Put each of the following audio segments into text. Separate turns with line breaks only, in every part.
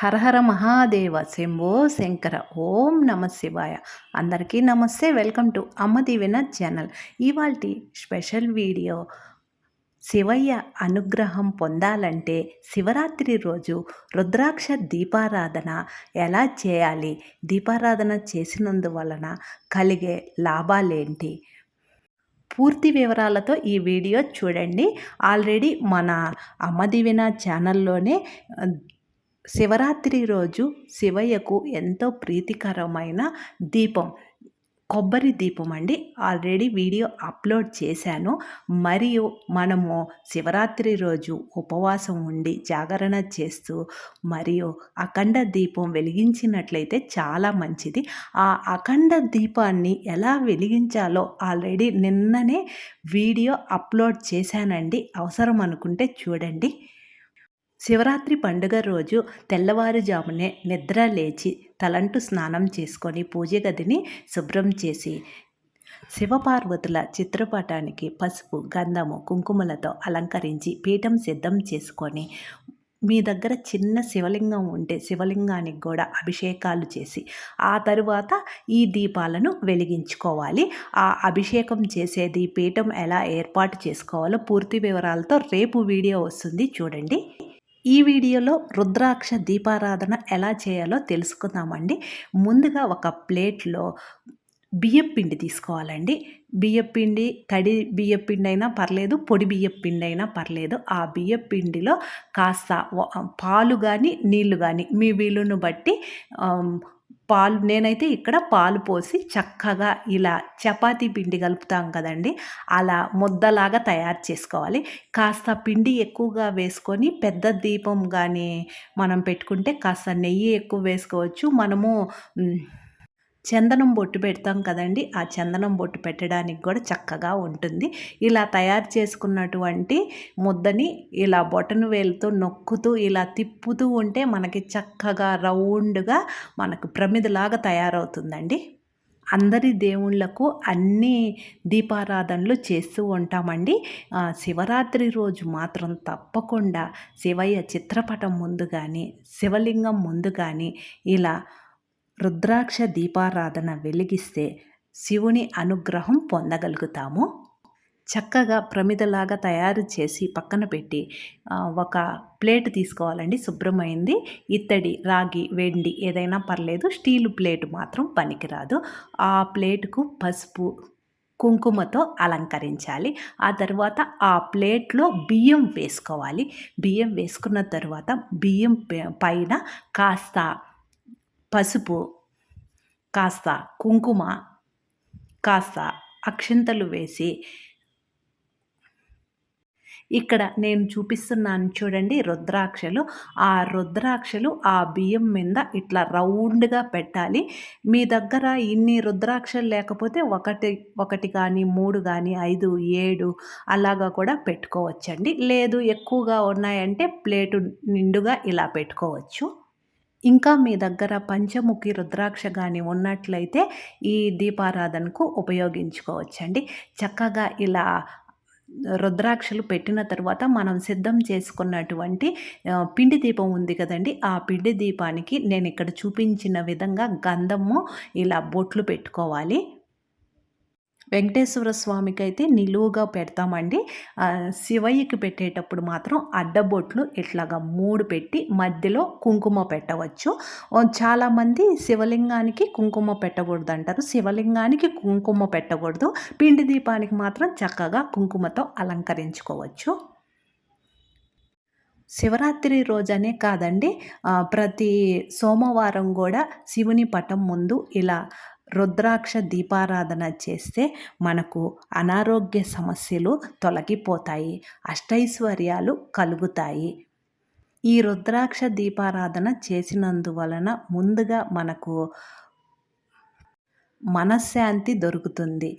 హరహర మహాదేవ శంభో శంకర ఓం నమ శివాయ. అందరికీ నమస్తే వెల్కమ్ టు అమ్మ దీవెన ఛానల్. ఇవాళ స్పెషల్ వీడియో శివయ్య అనుగ్రహం పొందాలంటే శివరాత్రి రోజు రుద్రాక్ష దీపారాధన ఎలా చేయాలి? దీపారాధన చేసినందువలన కలిగే లాభాలేంటి? పూర్తి వివరాలతో ఈ వీడియో చూడండి. ఆల్రెడీ మన అమ్మ దీవెన ఛానల్లోనే శివరాత్రి రోజు శివయ్యకు ఎంతో ప్రీతికరమైన దీపం కొబ్బరి దీపం అండి. ఆల్రెడీ వీడియో అప్లోడ్ చేశాను. మరియు మనము శివరాత్రి రోజు ఉపవాసం ఉండి జాగరణ చేస్తూ మరియు అఖండ దీపం వెలిగించినట్లయితే చాలా మంచిది. ఆ అఖండ దీపాన్ని ఎలా వెలిగించాలో ఆల్రెడీ నిన్ననే వీడియో అప్లోడ్ చేశానండి. అవసరం అనుకుంటే చూడండి. శివరాత్రి పండుగ రోజు తెల్లవారుజామునే నిద్ర లేచి తలంటు స్నానం చేసుకొని పూజ గదిని శుభ్రం చేసి శివపార్వతుల చిత్రపటానికి పసుపు గంధము కుంకుమలతో అలంకరించి పీఠం సిద్ధం చేసుకొని మీ దగ్గర చిన్న శివలింగం ఉంటే శివలింగానికి కూడా అభిషేకాలు చేసి ఆ తరువాత ఈ దీపాలను వెలిగించుకోవాలి. ఆ అభిషేకం చేసేది పీఠం ఎలా ఏర్పాటు చేసుకోవాలో పూర్తి వివరాలతో రేపు వీడియో వస్తుంది. చూడండి. ఈ వీడియోలో రుద్రాక్ష దీపారాధన ఎలా చేయాలో తెలుసుకుందామండి. ముందుగా ఒక ప్లేట్లో బియ్యం పిండి తీసుకోవాలండి. బియ్యం పిండి తడి బియ్యం పిండి అయినా పర్లేదు పొడి బియ్యం పిండి అయినా పర్లేదు. ఆ బియ్యం పిండిలో కాస్త పాలు కానీ నీళ్ళు కానీ మీ వీలును బట్టి పాలు నేనైతే ఇక్కడ పాలు పోసి చక్కగా ఇలా చపాతీ పిండి కలుపుతాం కదండి. అలా ముద్దలాగా తయారు చేసుకోవాలి. కాస్త పిండి ఎక్కువగా వేసుకొని పెద్ద దీపం కానీ మనం పెట్టుకుంటే కాస్త నెయ్యి ఎక్కువ వేసుకోవచ్చు. మనము చందనం బొట్టు పెడతాం కదండి ఆ చందనం బొట్టు పెట్టడానికి కూడా చక్కగా ఉంటుంది. ఇలా తయారు చేసుకున్నటువంటి ముద్దని ఇలా బొటను వేలుతో నొక్కుతూ ఇలా తిప్పుతూ ఉంటే మనకి చక్కగా రౌండ్గా మనకు ప్రమిదలాగా తయారవుతుందండి. అందరి దేవుళ్ళకు అన్ని దీపారాధనలు చేస్తూ ఉంటామండి. శివరాత్రి రోజు మాత్రం తప్పకుండా శివయ్య చిత్రపటం ముందు కానీ శివలింగం ముందు కానీ ఇలా రుద్రాక్ష దీపారాధన వెలిగిస్తే శివుని అనుగ్రహం పొందగలుగుతాము. చక్కగా ప్రమిదలాగా తయారు చేసి పక్కన పెట్టి ఒక ప్లేట్ తీసుకోవాలండి. శుభ్రమైంది. ఇత్తడి రాగి వెండి ఏదైనా పర్లేదు. స్టీల్ ప్లేట్ మాత్రం పనికిరాదు. ఆ ప్లేటుకు పసుపు కుంకుమతో అలంకరించాలి. ఆ తర్వాత ఆ ప్లేట్లో బియ్యం వేసుకోవాలి. బియ్యం వేసుకున్న తర్వాత బియ్యం పైన కాస్త పసుపు కాస్త కుంకుమ కాస్త అక్షింతలు వేసి ఇక్కడ నేను చూపిస్తున్నాను చూడండి రుద్రాక్షలు. ఆ రుద్రాక్షలు ఆ బియ్యం మీద ఇట్లా రౌండ్గా పెట్టాలి. మీ దగ్గర ఇన్ని రుద్రాక్షలు లేకపోతే ఒకటి ఒకటి కానీ మూడు కానీ ఐదు ఏడు అలాగా కూడా పెట్టుకోవచ్చండి. లేదు ఎక్కువగా ఉన్నాయంటే ప్లేటు నిండుగా ఇలా పెట్టుకోవచ్చు. ఇంకా మీ దగ్గర పంచముఖి రుద్రాక్ష కానీ ఉన్నట్లయితే ఈ దీపారాధనకు ఉపయోగించుకోవచ్చండి. చక్కగా ఇలా రుద్రాక్షలు పెట్టిన తర్వాత మనం సిద్ధం చేసుకున్నటువంటి పిండి దీపం ఉంది కదండి ఆ పిండి దీపానికి నేను ఇక్కడ చూపించిన విధంగా గంధము ఇలా బొట్లు పెట్టుకోవాలి. వెంకటేశ్వర స్వామికి అయితే నిలువుగా పెడతామండి. శివయ్యకి పెట్టేటప్పుడు మాత్రం అడ్డబొట్లు ఇట్లాగా మూడు పెట్టి మధ్యలో కుంకుమ పెట్టవచ్చు. చాలామంది శివలింగానికి కుంకుమ పెట్టకూడదు అంటారు శివలింగానికి కుంకుమ పెట్టకూడదు. పిండి దీపానికి మాత్రం చక్కగా కుంకుమతో అలంకరించుకోవచ్చు. శివరాత్రి రోజనే కాదండి ప్రతి సోమవారం కూడా శివుని పటం ముందు ఇలా రుద్రాక్ష దీపారాధన చేస్తే మనకు అనారోగ్య సమస్యలు తొలగిపోతాయి అష్టైశ్వర్యాలు కలుగుతాయి. ఈ రుద్రాక్ష దీపారాధన చేసినందువలన ముందుగా మనకు మనశ్శాంతి దొరుకుతుంది.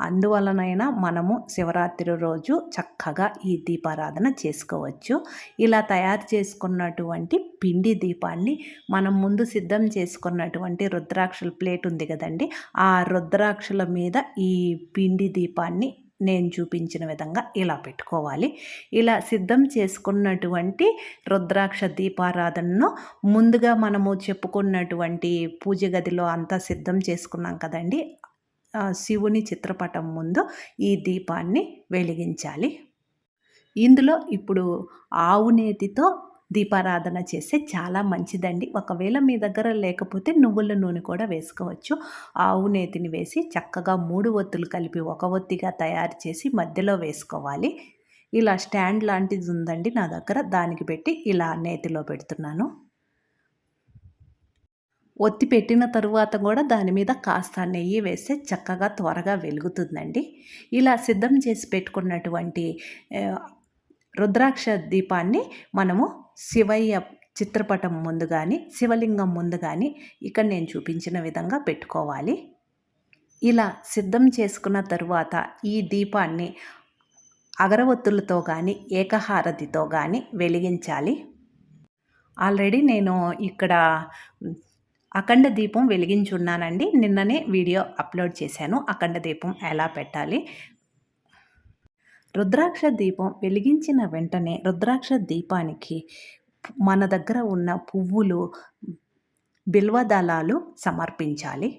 అందువలనైనా మనము శివరాత్రి రోజు చక్కగా ఈ దీపారాధన చేసుకోవచ్చు. ఇలా తయారు చేసుకున్నటువంటి పిండి దీపాన్ని మనం ముందు సిద్ధం చేసుకున్నటువంటి రుద్రాక్షల ప్లేట్ ఉంది కదండి ఆ రుద్రాక్షల మీద ఈ పిండి దీపాన్ని నేను చూపించిన విధంగా ఇలా పెట్టుకోవాలి. ఇలా సిద్ధం చేసుకున్నటువంటి రుద్రాక్ష దీపారాధనను ముందుగా మనము చెప్పుకున్నటువంటి పూజ గదిలో అంతా సిద్ధం చేసుకున్నాం కదండి శివుని చిత్రపటం ముందు ఈ దీపాన్ని వెలిగించాలి. ఇందులో ఇప్పుడు ఆవు నేతితో దీపారాధన చేస్తే చాలా మంచిదండి. ఒకవేళ మీ దగ్గర లేకపోతే నువ్వుల నూనె కూడా వేసుకోవచ్చు. ఆవు నేతిని వేసి చక్కగా మూడు ఒత్తులు కలిపి ఒక ఒత్తిగా తయారు చేసి మధ్యలో వేసుకోవాలి. ఇలా స్టాండ్ లాంటిది ఉందండి నా దగ్గర. దానికి పెట్టి ఇలా నేతిలో పెడుతున్నాను. ఒత్తి పెట్టిన తరువాత కూడా దాని మీద కాస్త నెయ్యి వేస్తే చక్కగా త్వరగా వెలుగుతుందండి. ఇలా సిద్ధం చేసి పెట్టుకున్నటువంటి రుద్రాక్ష దీపాన్ని మనము శివయ్య చిత్రపటం ముందు కానీ శివలింగం ముందు కానీ ఇక్కడ నేను చూపించిన విధంగా పెట్టుకోవాలి. ఇలా సిద్ధం చేసుకున్న తరువాత ఈ దీపాన్ని అగరవత్తులతో కానీ ఏకహారతితో కానీ వెలిగించాలి. ఆల్రెడీ నేను ఇక్కడ అఖండ దీపం వెలిగించున్నానండి. నిన్ననే వీడియో అప్లోడ్ చేశాను. అఖండ దీపం ఎలా పెట్టాలి? రుద్రాక్ష దీపం వెలిగించిన వెంటనే రుద్రాక్ష దీపానికి మన దగ్గర ఉన్న పువ్వులు బిల్వదళాలు సమర్పించాలి.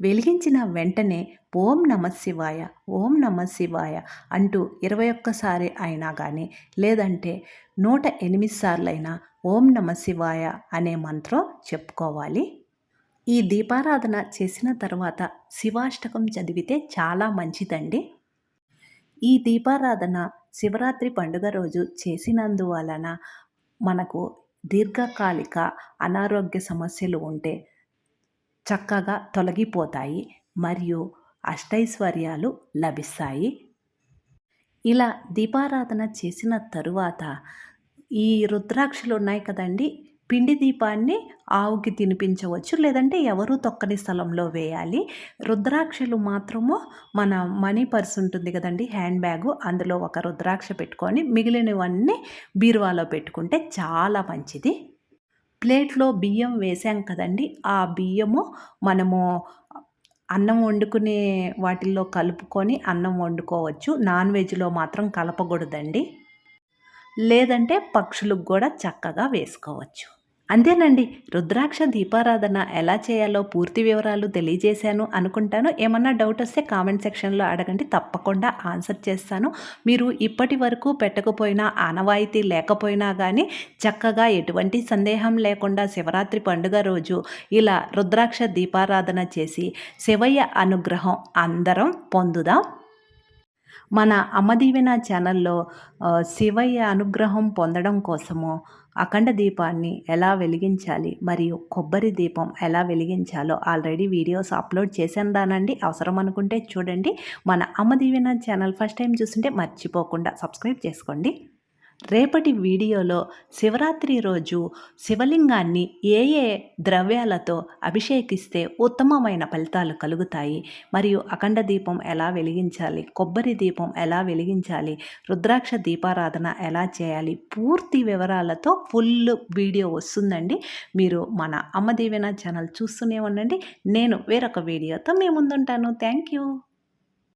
వెలిగించిన వెంటనే ఓం నమ శివాయ ఓం నమ శివాయ అంటూ ఇరవై ఒక్కసారి అయినా కానీ లేదంటే నూట ఎనిమిది సార్లైనా ఓం నమ శివాయ అనే మంత్రం చెప్పుకోవాలి. ఈ దీపారాధన చేసిన తర్వాత శివాష్టకం చదివితే చాలా మంచిదండి. ఈ దీపారాధన శివరాత్రి పండుగ రోజు చేసినందువలన మనకు దీర్ఘకాలిక అనారోగ్య సమస్యలు ఉంటే చక్కగా తొలగిపోతాయి మరియు అష్టైశ్వర్యాలు లభిస్తాయి. ఇలా దీపారాధన చేసిన తరువాత ఈ రుద్రాక్షలు ఉన్నాయి కదండి పిండి దీపాన్ని ఆవుకి తినిపించవచ్చు లేదంటే ఎవరు తొక్కని స్థలంలో వేయాలి. రుద్రాక్షలు మాత్రము మన మనీ పర్స్ ఉంటుంది కదండి హ్యాండ్ బ్యాగు అందులో ఒక రుద్రాక్ష పెట్టుకొని మిగిలినవన్నీ బీరువాలో పెట్టుకుంటే చాలా మంచిది. ప్లేట్లో బియ్యం వేసాం కదండి. ఆ బియ్యము మనము అన్నం వండుకునే వాటిల్లో కలుపుకొని అన్నం వండుకోవచ్చు. నాన్ వెజ్లో మాత్రం కలపకూడదండి. లేదంటే పక్షులకు కూడా చక్కగా వేసుకోవచ్చు. అంతేనండి. రుద్రాక్ష దీపారాధన ఎలా చేయాలో పూర్తి వివరాలు తెలియజేశాను అనుకుంటాను. ఏమన్నా డౌట్ వస్తే కామెంట్ సెక్షన్లో అడగండి. తప్పకుండా ఆన్సర్ చేస్తాను. మీరు ఇప్పటి వరకు పెట్టకపోయినా ఆనవాయితీ లేకపోయినా కానీ చక్కగా ఎటువంటి సందేహం లేకుండా శివరాత్రి పండుగ రోజు ఇలా రుద్రాక్ష దీపారాధన చేసి శివయ్య అనుగ్రహం అందరం పొందుదాం. మన అమ్మదీవెన ఛానల్లో శివయ్య అనుగ్రహం పొందడం కోసము అఖండ దీపాన్ని ఎలా వెలిగించాలి మరియు కొబ్బరి దీపం ఎలా వెలిగించాలో ఆల్రెడీ వీడియోస్ అప్లోడ్ చేశాను దానండి అవసరం అనుకుంటే చూడండి. మన అమ్మదీవెన ఛానల్ ఫస్ట్ టైం చూస్తుంటే మర్చిపోకుండా సబ్స్క్రైబ్ చేసుకోండి. రేపటి వీడియోలో శివరాత్రి రోజు శివలింగాన్ని ఏ ఏ ద్రవ్యాలతో అభిషేకిస్తే ఉత్తమమైన ఫలితాలు కలుగుతాయి? మరియు అఖండ దీపం ఎలా వెలిగించాలి? కొబ్బరి దీపం ఎలా వెలిగించాలి? రుద్రాక్ష దీపారాధన ఎలా చేయాలి? పూర్తి వివరాలతో ఫుల్ వీడియో వస్తుందండి. మీరు మన అమ్మ దీవెన ఛానల్ చూస్తూనే ఉండండి. నేను వేరొక వీడియోతో మీ ముందుంటాను. Thank you.